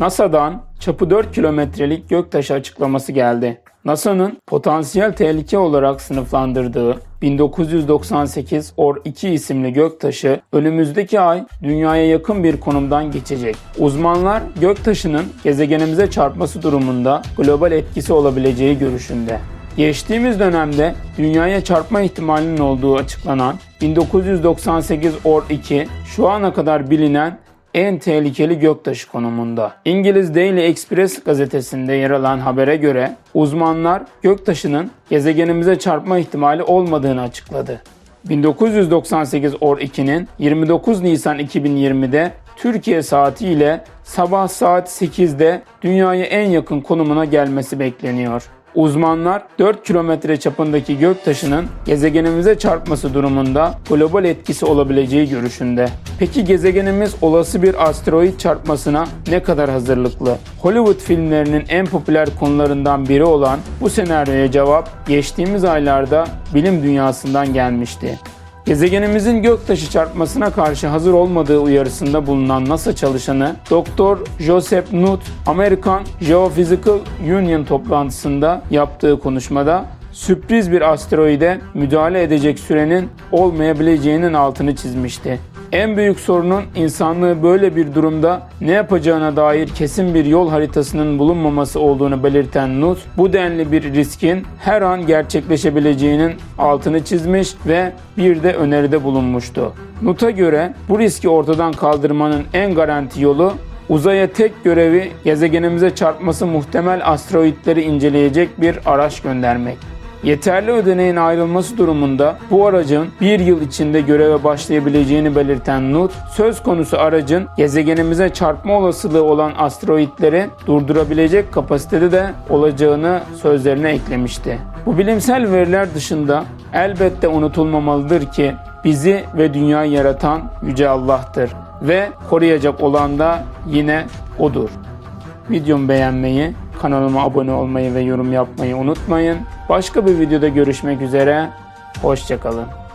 NASA'dan çapı 4 kilometrelik göktaşı açıklaması geldi. NASA'nın potansiyel tehlike olarak sınıflandırdığı 1998 OR-2 isimli göktaşı önümüzdeki ay dünyaya yakın bir konumdan geçecek. Uzmanlar göktaşının gezegenimize çarpması durumunda global etkisi olabileceği görüşünde. Geçtiğimiz dönemde dünyaya çarpma ihtimalinin olduğu açıklanan 1998 OR-2 şu ana kadar bilinen en tehlikeli göktaşı konumunda. İngiliz Daily Express gazetesinde yer alan habere göre uzmanlar göktaşının gezegenimize çarpma ihtimali olmadığını açıkladı. 1998 OR-2'nin 29 Nisan 2020'de Türkiye saatiyle sabah saat 8'de dünyaya en yakın konumuna gelmesi bekleniyor. Uzmanlar 4 kilometre çapındaki göktaşının gezegenimize çarpması durumunda global etkisi olabileceği görüşünde. Peki gezegenimiz olası bir asteroid çarpmasına ne kadar hazırlıklı? Hollywood filmlerinin en popüler konularından biri olan bu senaryoya cevap geçtiğimiz aylarda bilim dünyasından gelmişti. Gezegenimizin göktaşı çarpmasına karşı hazır olmadığı uyarısında bulunan NASA çalışanı Dr. Joseph Nutt, American Geophysical Union toplantısında yaptığı konuşmada sürpriz bir asteroide müdahale edecek sürenin olmayabileceğinin altını çizmişti. En büyük sorunun insanlığı böyle bir durumda ne yapacağına dair kesin bir yol haritasının bulunmaması olduğunu belirten Nut, bu denli bir riskin her an gerçekleşebileceğinin altını çizmiş ve bir de öneride bulunmuştu. Nut'a göre bu riski ortadan kaldırmanın en garanti yolu uzaya tek görevi gezegenimize çarpması muhtemel asteroidleri inceleyecek bir araç göndermek. Yeterli ödeneğin ayrılması durumunda bu aracın bir yıl içinde göreve başlayabileceğini belirten Nut, söz konusu aracın gezegenimize çarpma olasılığı olan asteroidleri durdurabilecek kapasitede de olacağını sözlerine eklemişti. Bu bilimsel veriler dışında elbette unutulmamalıdır ki bizi ve dünyayı yaratan Yüce Allah'tır ve koruyacak olan da yine O'dur. Videomu beğenmeyi, kanalıma abone olmayı ve yorum yapmayı unutmayın. Başka bir videoda görüşmek üzere. Hoşçakalın.